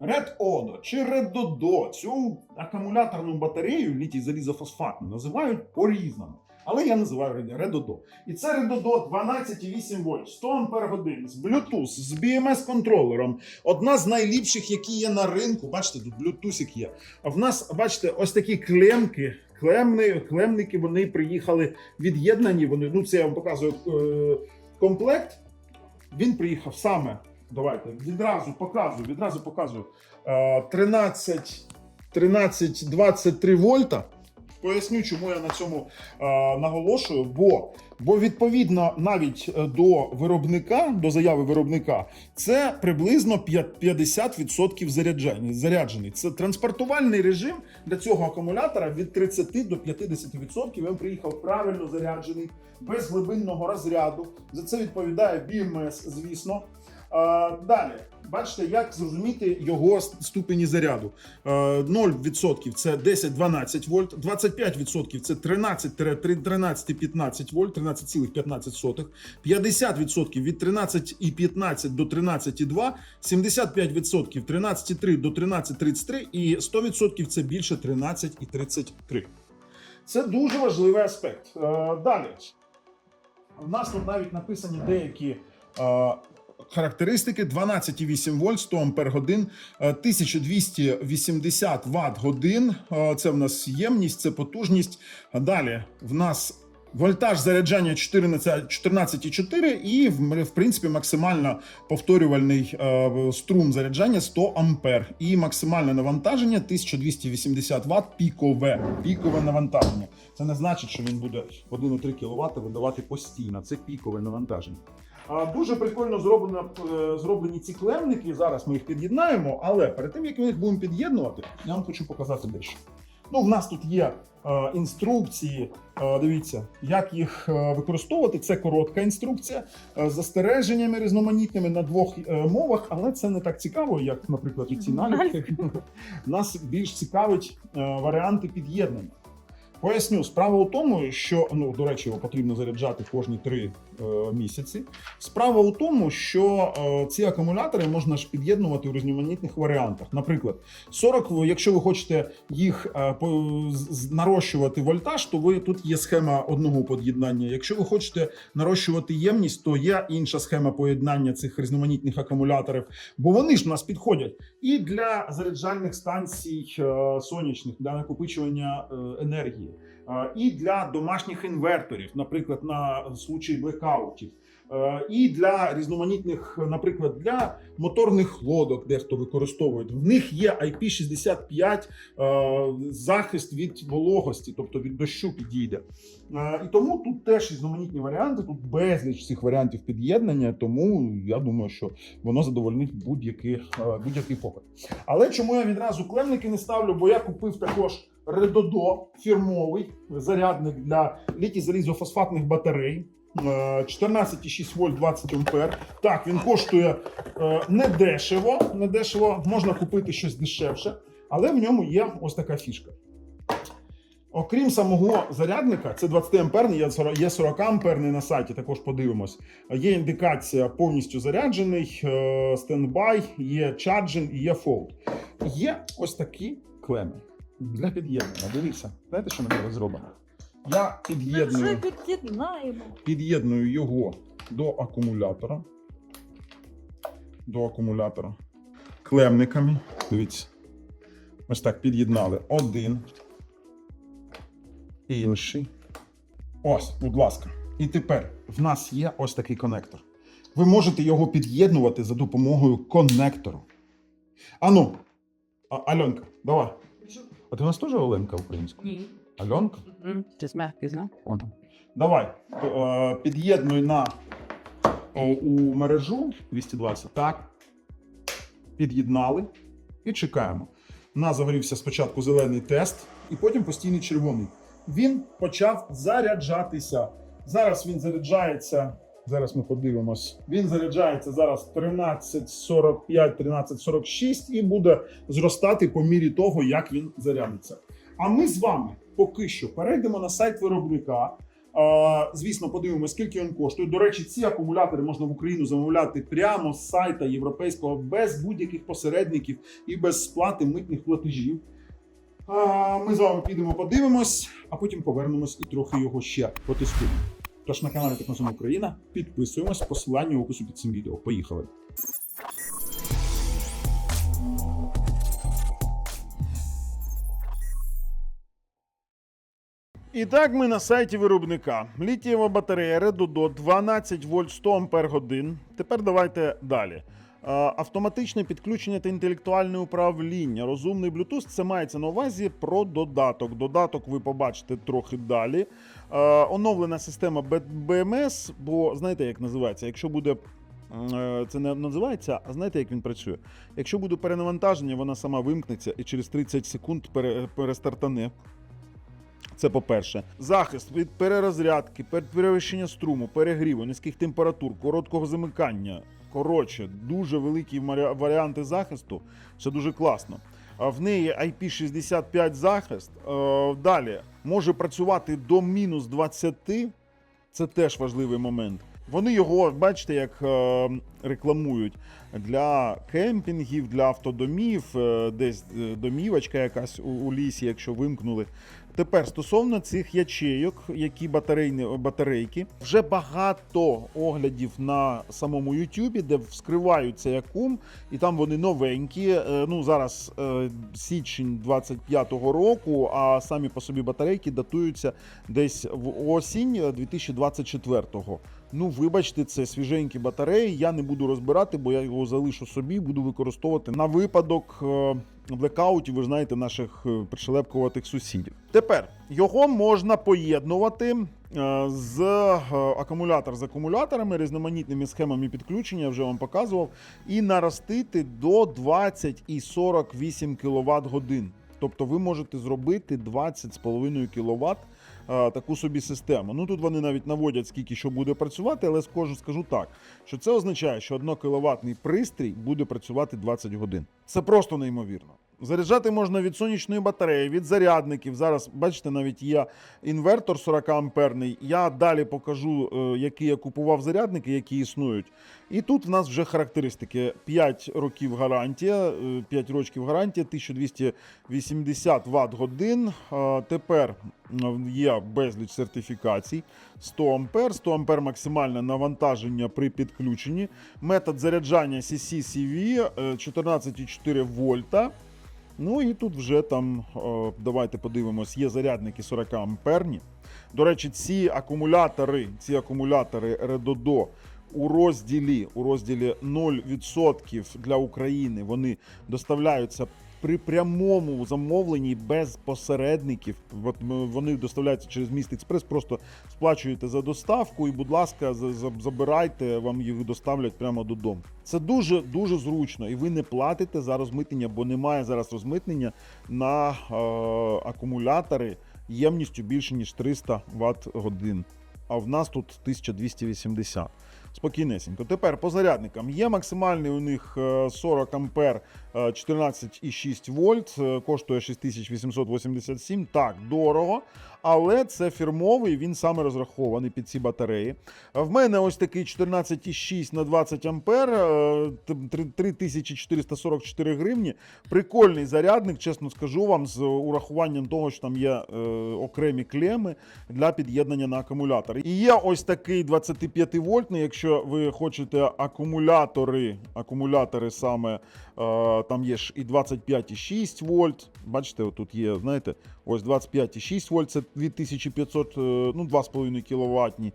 Red Odo чи Red Dodo цю акумуляторну батарею літій залізофосфатну називають по-різному. Але я називаю Red Odo. І це Red Odo 12,8 вольт, 100 ампер з Bluetooth, з BMS контролером. Одна з найліпших, які є на ринку. Бачите, тут Bluetooth є. А в нас, бачите, ось такі клемки. Клемни, клемники вони приїхали від'єднані. Вони ну це я вам показую е, комплект. Він приїхав саме. Давайте відразу показую, відразу показую. Е, 13, 13, 23 вольта. Поясню, чому я на цьому е, наголошую. Бо, бо відповідно навіть е, до виробника, до заяви виробника, це приблизно 50% заряджання, заряджений. Це транспортувальний режим для цього акумулятора від 30 до 50%. Він приїхав правильно заряджений, без глибинного розряду. За це відповідає BMS, звісно. Е, Далі, бачите, як зрозуміти його ступені заряду. Е, 0% це 10-12 вольт, 25% це 13-13,15 вольт, 13,15, 50% від 13,15 до 13,2, 75% 13,3 до 13,33 і 100% це більше 13,33. Це дуже важливий аспект. Е, Далі. У нас тут навіть написані деякі е, характеристики: 12,8 вольт, 100 ампер годин, е, 1280 Вт годин. Е, Це в нас ємність, це потужність. Далі в нас. Вольтаж заряджання 14,4 і в принципі максимально повторювальний е, струм заряджання 100 ампер і максимальне навантаження 1280 Вт пікове. Пікове навантаження. Це не значить, що він буде 1,3 кВт видавати постійно. Це пікове навантаження. Дуже прикольно зроблено, е, зроблені ці клемники. Зараз ми їх під'єднаємо, але перед тим як ми їх будемо під'єднувати, я вам хочу показати дещо. Ну, в нас тут є е, інструкції. Е, дивіться, як їх е, використовувати. Це коротка інструкція е, з застереженнями різноманітними на двох е, мовах, але це не так цікаво, як, наприклад, ці наліпки. Нас більш цікавить е, варіанти під'єднання. Поясню, справа у тому, що ну до речі, його потрібно заряджати кожні три е, місяці. Справа у тому, що е, ці акумулятори можна ж під'єднувати у різноманітних варіантах. Наприклад, 40, якщо ви хочете їх е, нарощувати вольтаж, то ви тут є схема одного під'єднання. Якщо ви хочете нарощувати ємність, то є інша схема поєднання цих різноманітних акумуляторів, бо вони ж у нас підходять і для заряджальних станцій е, сонячних, для накопичування е, енергії, е, і для домашніх інверторів, наприклад, на случай блекаутів. Е, І для різноманітних, наприклад, для моторних лодок, дехто використовує. В них є IP65 е, захист від вологості, тобто від дощу підійде. Е, І тому тут теж різноманітні варіанти, тут безліч цих варіантів під'єднання, тому я думаю, що воно задовольнить будь-який будь-який попит. Але чому я відразу клемники не ставлю? Бо я купив також Редодо фірмовий зарядник для літій залізофосфатних батарей. е, 14,6 вольт 20 ампер. Так, він коштує е, не дешево, не дешево, можна купити щось дешевше, але в ньому є ось така фішка. Окрім самого зарядника, це 20 амперний, є 40 амперний на сайті, також подивимось. Є індикація повністю заряджений, е, стендбай, є чарджин і є фолд. Є ось такі клеми для під'єднання. Дивіться, знаєте, що на нього зроблено? Я Ми під'єдную, під'єднаємо. під'єдную його до акумулятора. До акумулятора клемниками. Дивіться. Ось так під'єднали один. Інший. Ось, будь ласка. І тепер в нас є ось такий конектор. Ви можете його під'єднувати за допомогою конектору. Ану, Альонка, давай. А ти у нас теж Оленка українська? Ні. Альонка? Just märkis, noh. Давай, е, під'єднуй на у мережу 220. Так. Під'єднали і чекаємо. У нас загорівся спочатку зелений тест, і потім постійний червоний. Він почав заряджатися. Зараз він заряджається. Зараз ми подивимось. Він заряджається зараз 13.45, 13.46 і буде зростати по мірі того, як він зарядиться. А ми з вами поки що перейдемо на сайт виробника. Звісно, подивимося, скільки він коштує. До речі, ці акумулятори можна в Україну замовляти прямо з сайта європейського без будь-яких посередників і без сплати митних платежів. Ми з вами підемо, подивимось, а потім повернемось і трохи його ще потестуємо. Тож на каналі Технозон Україна підписуємось, посилання в опису під цим відео. Поїхали. І так ми на сайті виробника. Літієва батарея Redodo 12 вольт 100 ампер годин. Тепер давайте далі. Автоматичне підключення та інтелектуальне управління. Розумний Bluetooth це мається на увазі про додаток. Додаток ви побачите трохи далі. А, Оновлена система BMS, бо знаєте, як називається? Якщо буде. е, Це не називається, а знаєте, як він працює? Якщо буде перенавантаження, вона сама вимкнеться і через 30 секунд перестартане. Це по-перше, захист від перерозрядки, перевищення струму, перегріву, низьких температур, короткого замикання. Коротше, дуже великі варіанти захисту. Це дуже класно. В неї IP65 захист. Е, Далі може працювати до мінус 20. Це теж важливий момент. Вони його, бачите, як е, рекламують для кемпінгів, для автодомів, е, десь е, домівочка якась у, лісі, якщо вимкнули. Тепер стосовно цих ячейок, які батарейні батарейки, вже багато оглядів на самому Ютубі, де вскривають цей акум, і там вони новенькі. Е, Ну зараз січень 25-го року, а самі по собі батарейки датуються десь в осінь е, 2024-го. Ну, вибачте, це свіженькі батареї. Я не буду розбирати, бо я його залишу собі, буду використовувати на випадок е, блекаутів, ви знаєте, наших е, пришелепкуватих сусідів. Тепер його можна поєднувати е, з акумулятор з акумуляторами, різноманітними схемами підключення, я вже вам показував, і наростити до 20 і 48 кВт годин. Тобто ви можете зробити 20,5 кВт таку собі систему. Ну тут вони навіть наводять, скільки що буде працювати, але скажу, скажу так, що це означає, що 1 кВт пристрій буде працювати 20 годин. Це просто неймовірно. Заряджати можна від сонячної батареї, від зарядників. Зараз, бачите, навіть є інвертор 40 амперний. Я далі покажу, е, які я купував зарядники, які існують. І тут в нас вже характеристики: 5 років гарантія, е, 5 років гарантія, 1280 Вт годин. Тепер є безліч сертифікацій. 100 ампер, 100 ампер максимальне навантаження при підключенні. Метод заряджання CCCV 14,4 е, 4 вольта. Ну і тут вже там, е, давайте подивимось, є зарядники 40 амперні. До речі, ці акумулятори, ці акумулятори Redodo у розділі у розділі 0% для України вони доставляються при прямому замовленні без посередників. От вони доставляються через міст експрес. Просто сплачуєте за доставку, і, будь ласка, за- за- забирайте, вам їх доставлять прямо додому. Це дуже дуже зручно, і ви не платите за розмитнення, бо немає зараз розмитнення на е, акумулятори ємністю більше ніж 300 Вт годин. А в нас тут 1280. Спокійнесенько. Тепер по зарядникам. Є максимальний у них е, 40 ампер е, 14,6 вольт, е, коштує 6887. Так, дорого. Але це фірмовий, він саме розрахований під ці батареї. В мене ось такий 14,6 на 20 ампер, е, т- три- 3444 гривні. Прикольний зарядник, чесно скажу вам, з урахуванням того, що там є е, окремі клеми для під'єднання на акумулятор. І є ось такий 25 вольтний, якщо ви хочете акумулятори, акумулятори саме е, там є ж і 25,6 вольт. Бачите, тут є, знаєте, ось 25,6 вольт, це 2500, е, ну 2,5 кВт.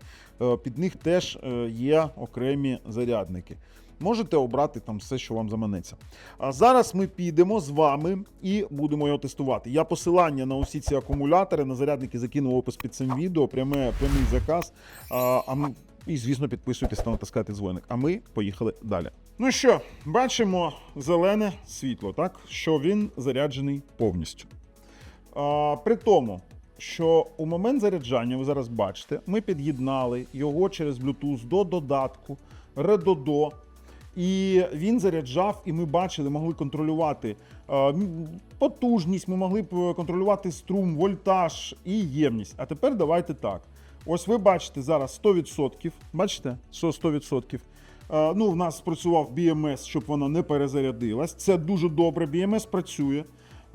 Під них теж е, є окремі зарядники. Можете обрати там все, що вам заманеться. А зараз ми підемо з вами і будемо його тестувати. Я посилання на усі ці акумулятори, на зарядники закину опис під цим відео, пряме, прямий заказ. А, а і, звісно, підписуйтесь та натискайте дзвоник. А ми поїхали далі. Ну що, бачимо зелене світло, так? Що він заряджений повністю. А, при тому, що у момент заряджання, ви зараз бачите, ми під'єднали його через Bluetooth до додатку Redodo. І він заряджав, і ми бачили, могли контролювати е, потужність, ми могли б контролювати струм, вольтаж і ємність. А тепер давайте так. Ось ви бачите зараз 100%. Бачите, що 100%. Е, ну, в нас спрацював BMS, щоб воно не перезарядилось. Це дуже добре. BMS працює.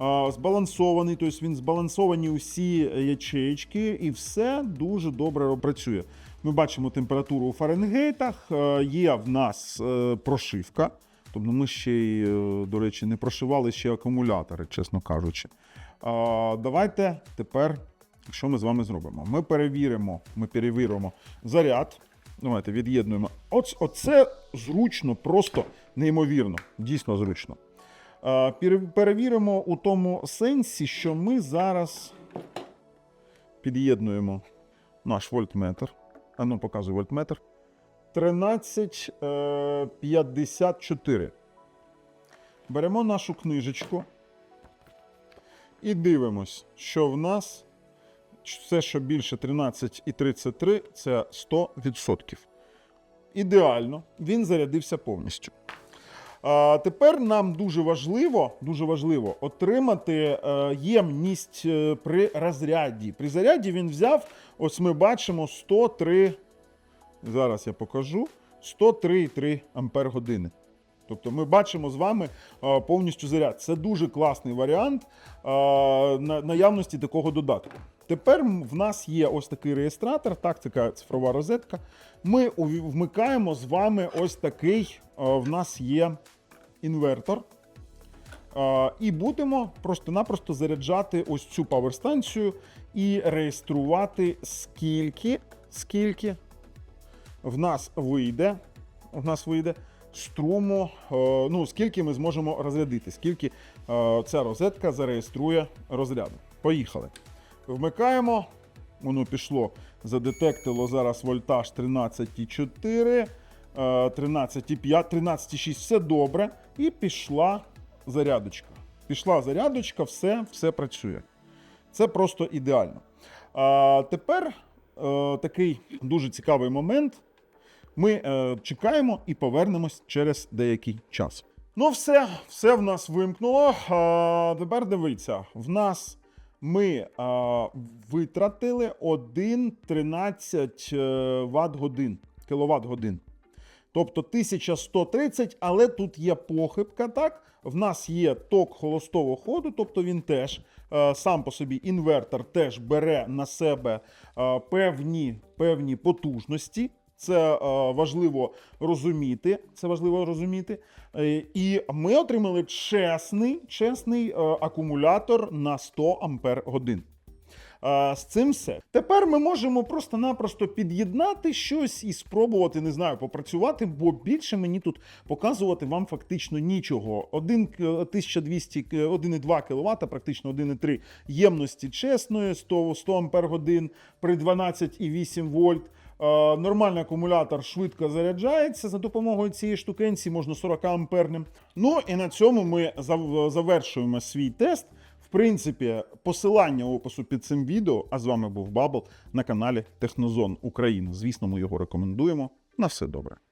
Е, збалансований, тобто він збалансовані усі ячеїчки, і все дуже добре працює. Ми бачимо температуру у Фаренгейтах. Е, є в нас прошивка. Тобто ми ще й, до речі, не прошивали ще акумулятори, чесно кажучи. Давайте тепер, що ми з вами зробимо? Ми перевіримо, ми перевіримо заряд. Давайте від'єднуємо. Оц, оце зручно, просто неймовірно, дійсно зручно. Перевіримо у тому сенсі, що ми зараз під'єднуємо наш вольтметр. А ну, показуй вольтметр. 1354. Беремо нашу книжечку і дивимось, що в нас все, що більше 13,33, це 100%. Ідеально, він зарядився повністю. А, тепер нам дуже важливо, дуже важливо отримати е, ємність е, при розряді. При заряді він взяв, ось ми бачимо 103 Зараз я покажу 103,3 ампер години. Тобто ми бачимо з вами а, повністю заряд. Це дуже класний варіант наявності такого додатку. Тепер в нас є ось такий реєстратор, так, така цифрова розетка. Ми вмикаємо з вами ось такий. в нас є інвертор. І будемо просто-напросто заряджати ось цю паверстанцію і реєструвати, скільки, скільки в нас вийде, в нас вийде струму, е, ну, скільки ми зможемо розрядити, скільки е, ця розетка зареєструє розряду. Поїхали. Вмикаємо. Воно пішло, задетектило зараз вольтаж 13,4, е, 13,5, 13,6, все добре. І пішла зарядочка. Пішла зарядочка, все, все працює. Це просто ідеально. А тепер е, такий дуже цікавий момент. Ми е, чекаємо і повернемось через деякий час. Ну, все, все в нас вимкнуло. А, тепер дивіться, в нас ми а, витратили 1,13 Вт годин, кіловат годин. Тобто 1130, але тут є похибка, так? В нас є ток холостого ходу, тобто він теж е, сам по собі інвертор теж бере на себе е, певні, певні потужності. Це е, важливо розуміти. Це важливо розуміти. Е, і ми отримали чесний, чесний е, акумулятор на 100 ампер годин. З цим все. Тепер ми можемо просто-напросто під'єднати щось і спробувати, не знаю, попрацювати, бо більше мені тут показувати вам фактично нічого. Один к- 1200, 1,2 кВт, практично 1,3 ємності чесної, 100, 100 ампер годин при 12,8 вольт. Е, Нормальний акумулятор швидко заряджається за допомогою цієї штукенці, можна 40 амперним. Ну і на цьому ми зав- завершуємо свій тест. В принципі, посилання опису під цим відео. А з вами був Бабл на каналі Технозон Україна. Звісно, ми його рекомендуємо. На все добре.